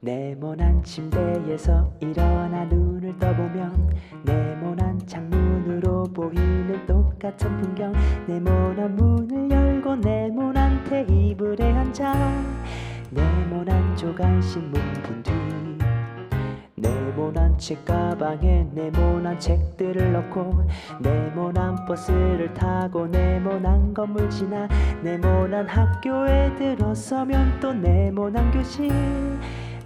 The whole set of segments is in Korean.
네모난 침대에서 일어나 눈을 떠보면 네모난 창문으로 보이는 똑같은 풍경 네모난 문을 열고 네모난 테이블에 앉아 네모난 조간신문 본뒤 네모난 책가방에 네모난 책들을 넣고 네모난 버스를 타고 네모난 건물 지나 네모난 학교에 들어서면 또 네모난 교실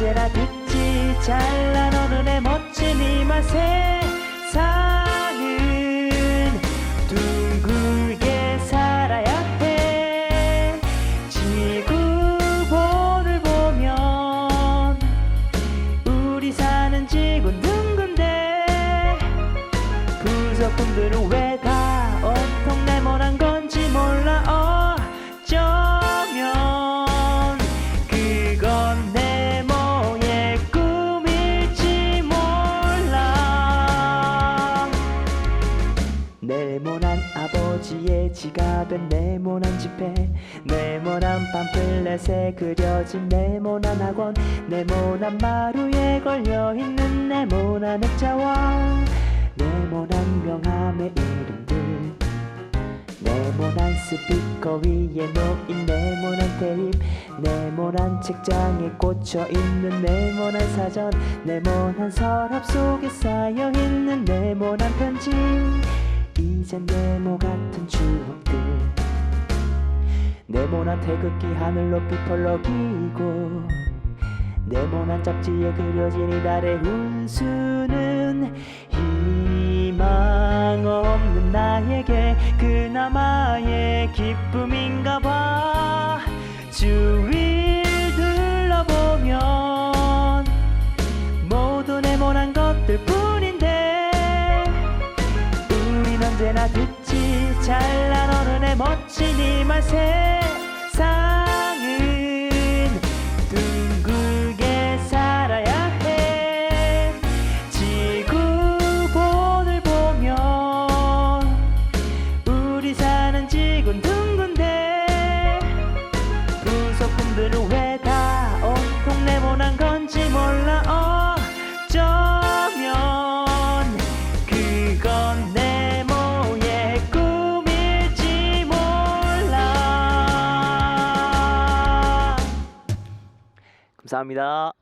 언제나 듣지 잘난 어른의 멋진 이 맛에 사는 둥글게 살아야 해. 지구본을 보면 우리 사는 지구 둥근데 부속품들은 왜 아버지의 지갑엔 네모난 지폐 네모난 팜플렛에 그려진 네모난 학원 네모난 마루에 걸려있는 네모난 액자와 네모난 명함의 이름들. 네모난 스피커 위에 놓인 네모난 테이프 네모난 책장에 꽂혀있는 네모난 사전 네모난 서랍 속에 쌓여있는 네모난 편지 이젠 네모 같은 추억들. 네모난 태극기 하늘 높이 펄럭이고 네모난 잡지에 그려진 이달의 운수는 희망 없는 나에게 그나마의 기쁨인가 봐. 주위 언제나 듣지. 잘난 어른의 멋진 이 맛에 감사합니다.